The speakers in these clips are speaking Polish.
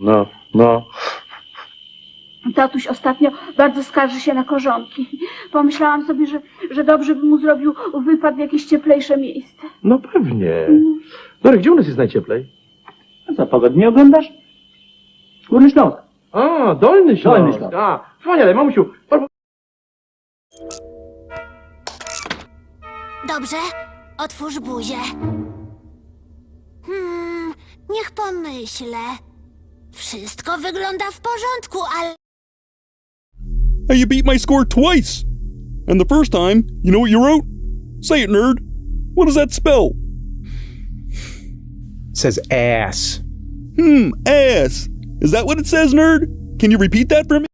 No, no. Tatuś ostatnio bardzo skarży się na korzonki. Pomyślałam sobie, że, że dobrze by mu zrobił wypad w jakieś cieplejsze miejsce. No pewnie. Dobra, gdzie u nas jest najcieplej? A co, pogodnie oglądasz? Górny Śląsk. A, Dolny Śląsk. Dolny Śląsk. A, wspaniale, mamusiu. Dobrze, otwórz buzię. Hmm, niech pomyślę. Wszystko wygląda w porządku, ale Hey, you beat my score twice! And the first time, you know what you wrote? Say it, nerd. What does that spell? says ass. Hmm, ass. Is that what it says, nerd? Can you repeat that for me?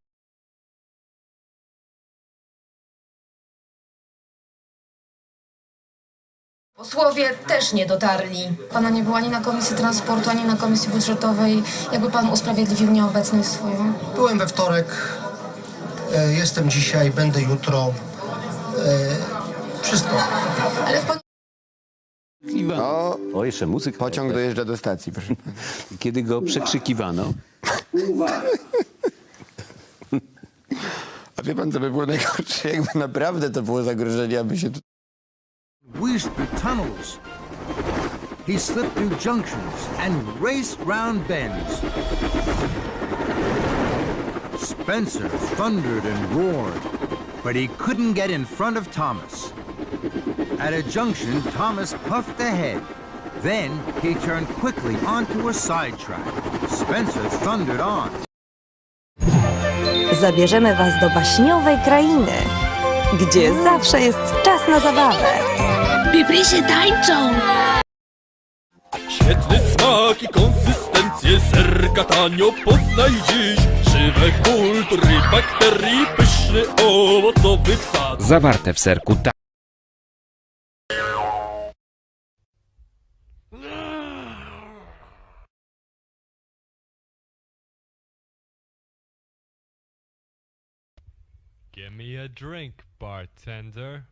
Posłowie też nie dotarli. Pana nie było ani na Komisji Transportu, ani na Komisji Budżetowej. Jakby pan usprawiedliwił nieobecność swoją? Byłem we wtorek, e, jestem dzisiaj, będę jutro. E, wszystko. Ale w pan... O, O, jeszcze muzyka. pociąg dojeżdża do stacji, proszę. Kiedy go przekrzykiwano, A wie pan, co by było najgorsze, jakby naprawdę to było zagrożenie, aby się tu... whizzed through tunnels. He slipped through junctions and raced round bends. Spencer thundered and roared, but he couldn't get in front of Thomas. At a junction, Thomas puffed ahead. Then he turned quickly onto a sidetrack. Spencer thundered on. Zabierzemy Was do baśniowej krainy, gdzie zawsze jest czas na zabawę. Biblisie tańczą. Świetny smak i konsystencję serka tanio poznaj dziś. Żywe kultury, bakterii, pyszny owocowy kwat. Zawarte w serku ta Give me a drink, bartender.